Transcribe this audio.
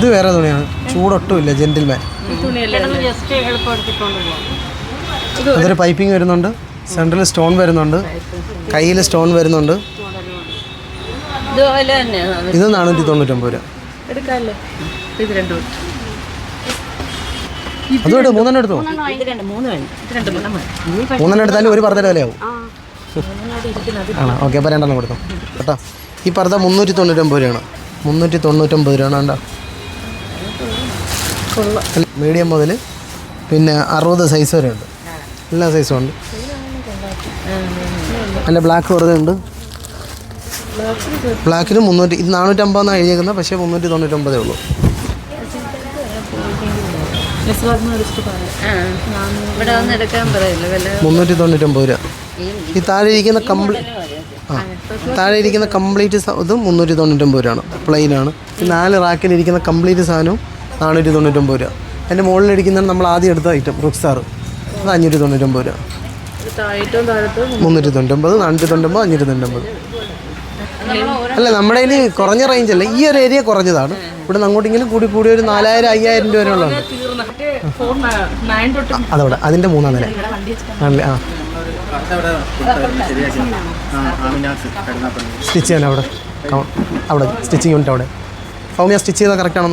ഇത് വേറെ തുണിയാണ്. ചൂടൊട്ടുമില്ല ജെന്റിൽമാൻ എളുപ്പം എടുത്തിക്കൊണ്ട് പോകാം അതൊരു പൈപ്പിംഗ് വരുന്നുണ്ട്. സെൻട്രൽ സ്റ്റോൺ വരുന്നുണ്ട്. കയ്യിൽ സ്റ്റോൺ വരുന്നുണ്ട്. ഇത് നാനൂറ്റി തൊണ്ണൂറ്റൊമ്പത് രൂപ അതും എടുത്തു? മൂന്നെണ്ണം എടുത്തോ? ഇത് രണ്ട് മൂന്ന് വേണം. ഇത് രണ്ട് മൂന്ന് മൂന്നെണ്ണം എടുത്താലും ഒരു പറഞ്ഞ വിലയാവും. ആണോ? ഓക്കെ അപ്പോൾ രണ്ടെണ്ണം കൊടുത്തു. കേട്ടോ. ഈ പറഞ്ഞ മുന്നൂറ്റി തൊണ്ണൂറ്റൊമ്പത് രൂപയാണ്. മുന്നൂറ്റി തൊണ്ണൂറ്റൊമ്പത് രൂപയാണ് കണ്ടോ? മീഡിയം മുതൽ പിന്നെ അറുപത് സൈസ് വരെ ഉണ്ട്. എല്ലാ സൈസും ഉണ്ട്. അല്ല ബ്ലാക്ക് വെറുതെ ഉണ്ട്. ബ്ലാക്കിന് മുന്നൂറ്റി ഇത് നാനൂറ്റമ്പതെന്നാണ് എഴുതിയേക്കുന്നത് പക്ഷേ മുന്നൂറ്റി തൊണ്ണൂറ്റൊമ്പതേ ഉള്ളൂ. മുന്നൂറ്റി തൊണ്ണൂറ്റൊമ്പത് രൂപ. ഈ താഴെ ഇരിക്കുന്ന കംപ്ലീറ്റ് ആ. താഴെ ഇരിക്കുന്ന കംപ്ലീറ്റ് ഇതും മുന്നൂറ്റി തൊണ്ണൂറ്റൊമ്പത് രൂപയാണ്. പ്ലെയിനാണ് ഈ നാല് റാക്കിലിരിക്കുന്ന കംപ്ലീറ്റ് സാധനവും നാനൂറ്റി തൊണ്ണൂറ്റൊമ്പത് രൂപ. അതിന്റെ മുകളിലിരിക്കുന്നതാണ് നമ്മൾ ആദ്യം എടുത്ത ഐറ്റം റുക്സാർ അത് അഞ്ഞൂറ്റി തൊണ്ണൂറ്റൊമ്പത് രൂപ. മുന്നൂറ്റി തൊണ്ണൂറ്റൊമ്പത് നാനൂറ്റി തൊണ്ണൂറ്റൊമ്പത് അഞ്ഞൂറ്റി തൊണ്ണൂറ്റൊമ്പത് അല്ല നമ്മുടെ കയ്യിൽ കുറഞ്ഞ റേഞ്ച് അല്ല ഈ ഒരു ഏരിയ കുറഞ്ഞതാണ്. ഇവിടെ അങ്ങോട്ട് അങ്ങോട്ടെങ്കിലും കൂടി കൂടി ഒരു നാലായിരം അയ്യായിരം രൂപ വരെ ഉള്ളതാണ്. നയൻ തൊട്ട് അതവിടെ അതിന്റെ മൂന്നാം നില. ആണല്ലേ ആ. സ്റ്റിച്ച് ചെയ്യാൻ അവിടെ. അവിടെ സ്റ്റിച്ചിങ് യൂണിറ്റ് അവിടെ. സൗമ്യ സ്റ്റിച്ച് ചെയ്താൽ കറക്റ്റ് ആണോ